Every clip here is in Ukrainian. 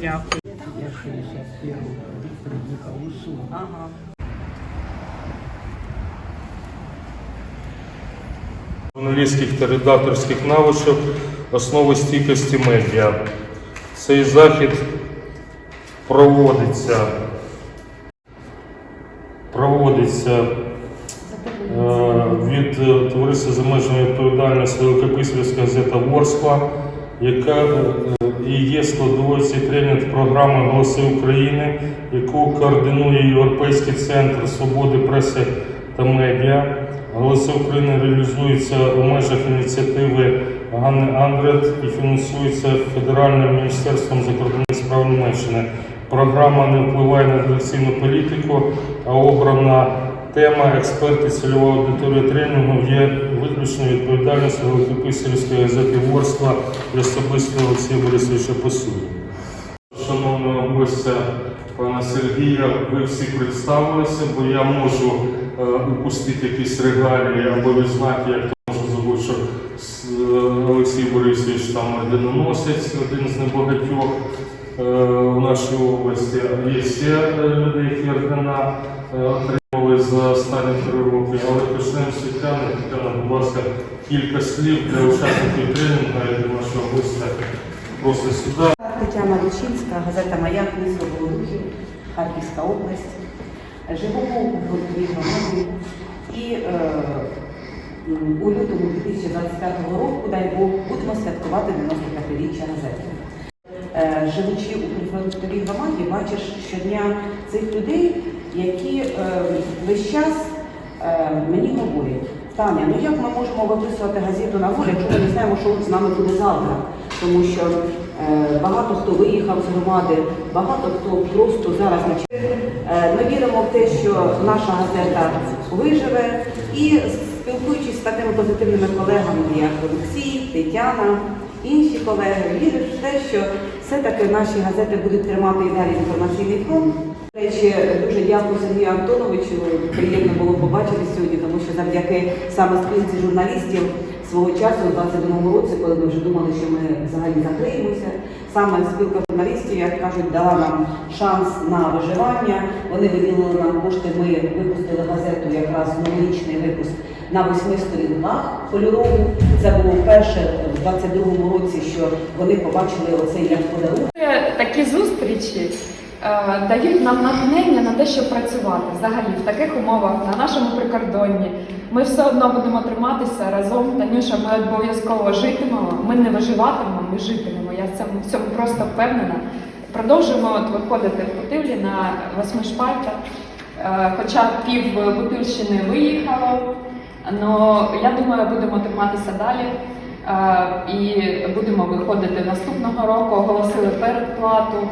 Дякую. Я 61 рік приїхав у Суми. Ага. журналістських та редакторських навичок, основи стійкості медіа. Цей захід проводиться, проводиться е, від товариства з обмеженою відповідальністю Великописарівська газета Ворскла, яка е, і є складовою тренінг програми Голоси України, яку координує Європейський центр свободи преси та медіа. Голоси України реалізуються у межах ініціативи Ганни Андрет і фінансується Федеральним міністерством закордонних справ Німеччини. Програма не впливає на редакційну політику, а обрана тема експерти цільова аудиторія тренінгу є виключною відповідальністю Великописарівської газети Ворскла і особисто Олексія Борисовича Посуду. Шановного гостя пана Сергія, ви всі представилися, бо я можу е, упустити якісь регалії або відзнаки, як то можу забути, що е, Олексій Борисович там орденоносець, один з небагатьох е, у нашій області. Є ще е, люди, які ордена отримали за останні три роки. Але почнемо з Тетяни. Тетяна, будь ласка, кілька слів для учасників тренінгу і для нашого гостя. Просто сюди. Тетяна Лучинська, газета Маяк, місто Володухів, Харківська область. Живемо у Фронтовій громаді і е, у лютому 2025 року, дай Бог, будемо святкувати 95-річчя газети. Е, Живучи у прифронтовій громаді, бачиш щодня цих людей, які е, весь час е, мені говорять, Таня, ну як ми можемо виписувати газету на волю, якщо ми не знаємо, що з нами буде завтра? Тому що е, багато хто виїхав з громади, багато хто просто зараз на Е, Ми віримо в те, що наша газета виживе і спілкуючись з такими позитивними колегами, як Олексій, Тетяна, інші колеги, віриш в те, що все-таки наші газети будуть тримати і далі інформаційний фронт. Речі, дуже дякую Сергію Антоновичу. Приємно було побачити сьогодні, тому що завдяки саме спілці журналістів свого часу, у 22 році, коли ми вже думали, що ми взагалі закриємося, саме спілка журналістів, як кажуть, дала нам шанс на виживання. Вони виділили нам кошти. Ми випустили газету, якраз новорічний випуск на восьми сторінках кольорову. Це було вперше в 22-му році, що вони побачили оцей як подарунок. Такі зустрічі дають нам натхнення на те, щоб працювати взагалі в таких умовах на нашому прикордонні. Ми все одно будемо триматися разом. Танюша, ми обов'язково житимемо. Ми не виживатимемо, ми житимемо. Я в цьому, в цьому просто впевнена. Продовжуємо от виходити в Путивлі на восьми шпальтах. Е, Хоча пів Бутильщини виїхало, але я думаю, будемо триматися далі. Е, І будемо виходити наступного року. Оголосили передплату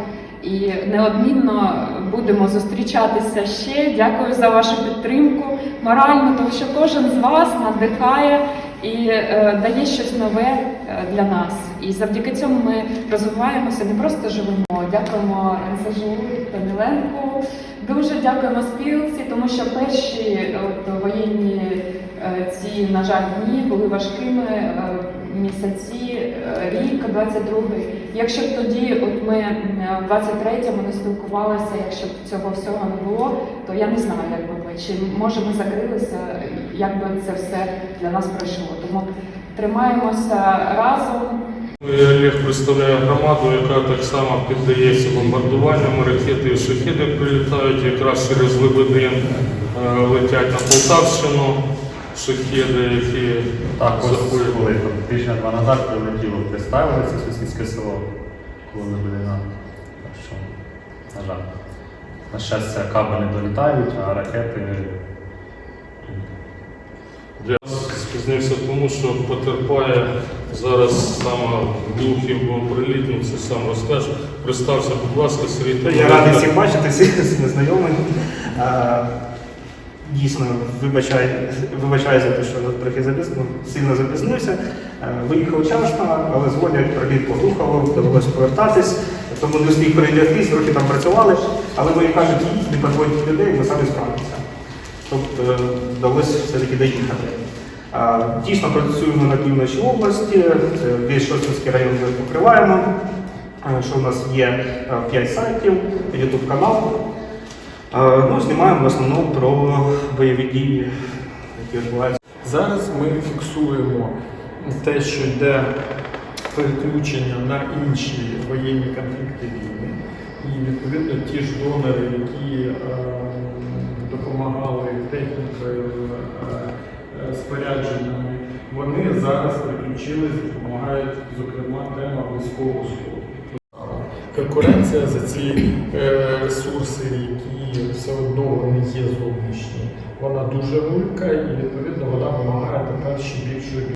і неодмінно будемо зустрічатися ще. Дякую за вашу підтримку моральну, тому що кожен з вас надихає і е, дає щось нове е, для нас. І завдяки цьому ми розвиваємося, не просто живемо. Дякуємо НСЖУ Даниленку. Дуже дякуємо спілці, тому що перші от, воєнні е, ці, на жаль, дні були важкими. е, Місяці, е, рік, 22-й. Якщо б тоді, от ми в 23-му не спілкувалися, якщо б цього всього не було, то я не знаю, як би ми чи може ми закрилися, як би це все для нас пройшло. Тому тримаємося разом. Я Олег представляє громаду, яка так само піддається бомбардуванням. Ракети і шахіди прилітають якраз через Лебедин, летять на Полтавщину. Шахіди, які Так, ось коли там тижня два назад прилетіло, представили це сусідське село, коли не були на. Так що, на жаль. На щастя, каби не долітають, а ракети. Я спізнився тому, що потерпає зараз саме глухів прилітник, це сам розкаже. Представся, будь ласка, Сергій. Я радий всіх бачити, всіх з незнайомих. А, Дійсно, вибачаю, вибачаю за те, що трохи запіз... ну, сильно запізнився. Е, Виїхав вчасно, але згодом приліт поглухало, довелося повертатись, тому не встиг передягтись, трохи там працювали. Але мені кажуть, їдь, не підводять людей, ми самі справимося. тобто е, вдалося все-таки доїхати. А, Дійсно працюємо на півночі області, весь Шостинський район ми покриваємо. Е, Що у нас є 5 сайтів, YouTube канал. Ну, знімаємо в основному про бойові дії, які відбуваються. Зараз ми фіксуємо те, що йде переключення на інші воєнні конфлікти війни. І відповідно ті ж донори, які е, допомагали технікою, е, е, спорядженнями, вони зараз переключились, допомагають, зокрема, тема близького сходу. Конкуренція за ці е, ресурси, які все одно вони є зовнішні, вона дуже велика і відповідно вона вимагає тепер ще більшої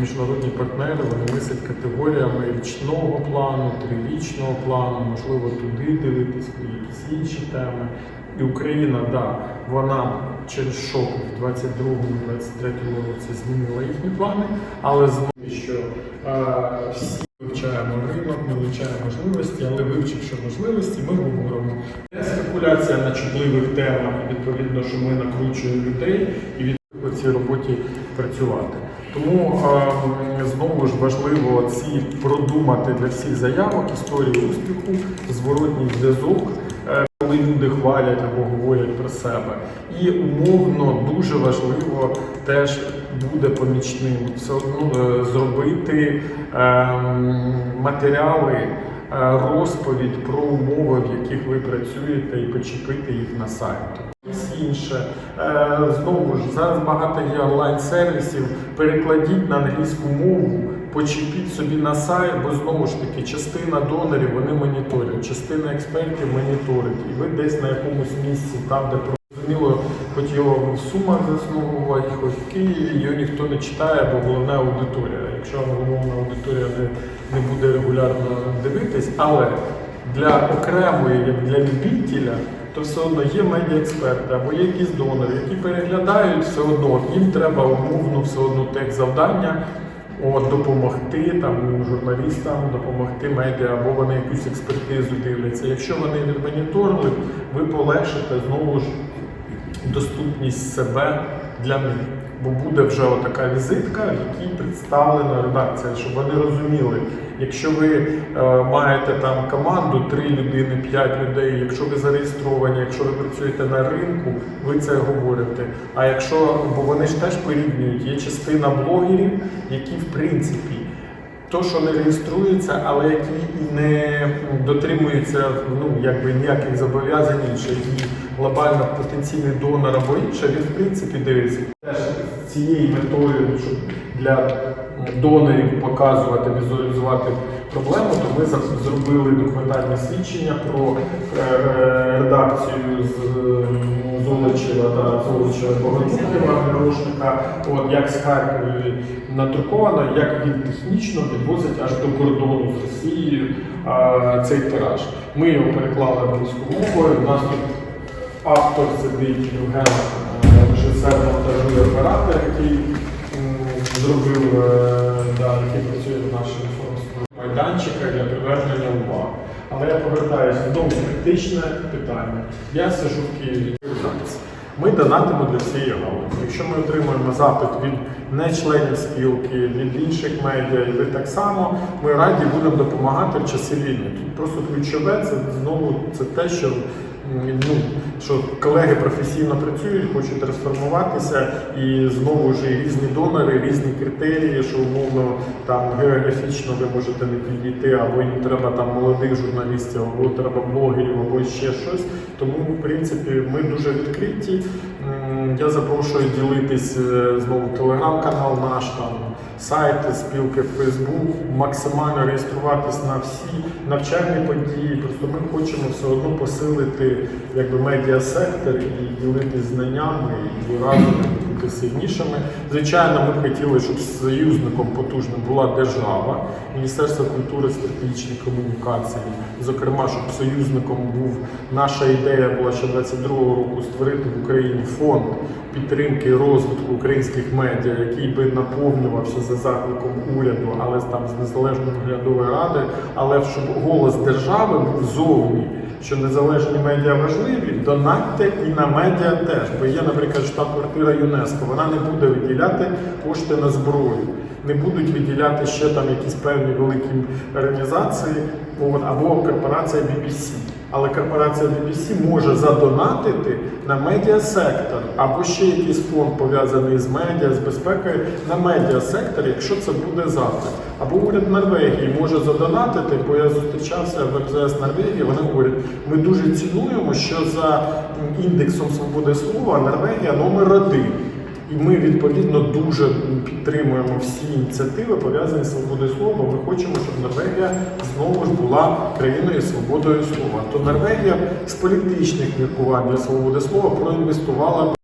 міжнародні партнери вони мислять категоріями річного плану, трирічного плану, можливо, туди дивитись, якісь інші теми. І Україна, да, вона через шок в 22-23 році змінила їхні плани, але знову що всі вивчаємо ринок, ми вивчаємо можливості, але вивчивши можливості, ми говоримо. Це спекуляція на чутливих темах, відповідно, що ми накручуємо людей і від по цій роботі працювати. Тому знову ж важливо ці продумати для всіх заявок історії успіху, зворотній зв'язок, коли люди хвалять або говорять про себе. І умовно дуже важливо теж буде помічним все одно е, зробити е, матеріали. е, Розповідь про умови, в яких ви працюєте, і почепити їх на сайті. Інше. Е, Знову ж зараз багато є онлайн-сервісів. Перекладіть на англійську мову, почепіть собі на сайт, бо знову ж таки частина донорів вони моніторять, частина експертів моніторить. І ви десь на якомусь місці, там, де зрозуміло, хоч його в сумах засновувати, хоч в Києві, його ніхто не читає, бо головна аудиторія. Якщо головна аудиторія не, не буде регулярно дивитись, але для окремої, як для любителя, то все одно є медіаексперти або є якісь донори, які переглядають все одно, їм треба умовно все одно тих завдання. От, допомогти там журналістам, допомогти медіа, або вони якусь експертизу дивляться. Якщо вони відмоніторили, ви полегшите знову ж доступність себе для них. Бо буде вже така візитка, в якій представлена редакція, щоб вони розуміли, якщо ви е, маєте там команду 3 людини, 5 людей, якщо ви зареєстровані, якщо ви працюєте на ринку, ви це говорите. А якщо, бо вони ж теж порівнюють, є частина блогерів, які в принципі то, що не реєструються, але які не дотримуються ну, якби ніяких зобов'язань і глобально потенційний донор або інше, він в принципі дивиться. Цією метою, щоб для донорів показувати, візуалізувати проблему, то ми зробили документальне свідчення про е, редакцію з Золочева та Золочева Богомілєва Мирошника, як з Харкова надруковано, як він технічно підвозить аж до кордону з Росією цей тираж. Ми його переклали англійською мовою. У нас тут автор сидить Євген, е, режисер монтажу і оператор, який зробив, е, да, який працює в нашому майданчика для привернення уваги. Але я повертаюся знову критичне питання. Я сижу в Києві. Ми донатимо для всієї галузі. Якщо ми отримуємо запит від нечленів спілки, від інших медіа, і ви так само, ми раді будемо допомагати в часи війни. Тут просто ключове це знову це те, що ну, що колеги професійно працюють, хочуть трансформуватися, і знову ж різні донори, різні критерії, що умовно там географічно ви можете не підійти, або їм треба там молодих журналістів, або треба блогерів, або ще щось. Тому, в принципі, ми дуже відкриті. Я запрошую ділитись е, знову телеграм-канал наш там. Сайти, спілки Фейсбук, максимально реєструватись на всі навчальні події. Просто ми хочемо все одно посилити якби медіасектор і ділитись знаннями і разом бути сильнішими. Звичайно, ми б хотіли, щоб союзником потужним була держава, Міністерство культури, стратегічних комунікацій. Зокрема, щоб союзником був наша ідея була ще 22-го року створити в Україні фонд підтримки і розвитку українських медіа, який би наповнювався за закликом уряду, але там з незалежної наглядової ради, але щоб голос держави був зовні, що незалежні медіа важливі, донатьте і на медіа теж. Бо є, наприклад, штаб-квартира ЮНЕСКО, вона не буде виділяти кошти на зброю, не будуть виділяти ще там якісь певні великі організації або корпорація BBC. Але корпорація BBC може задонатити на медіасектор або ще якийсь фонд пов'язаний з медіа, з безпекою на медіасектор, якщо це буде завтра. Або уряд Норвегії може задонатити, бо я зустрічався в МЗС Норвегії. Вони говорять, ми дуже цінуємо, що за індексом свободи слова Норвегія номер один. І ми відповідно дуже підтримуємо всі ініціативи пов'язані з свободою слова. Ми хочемо, щоб Норвегія знову ж була країною свободою слова. То Норвегія з політичних міркувань свободи слова проінвестувала.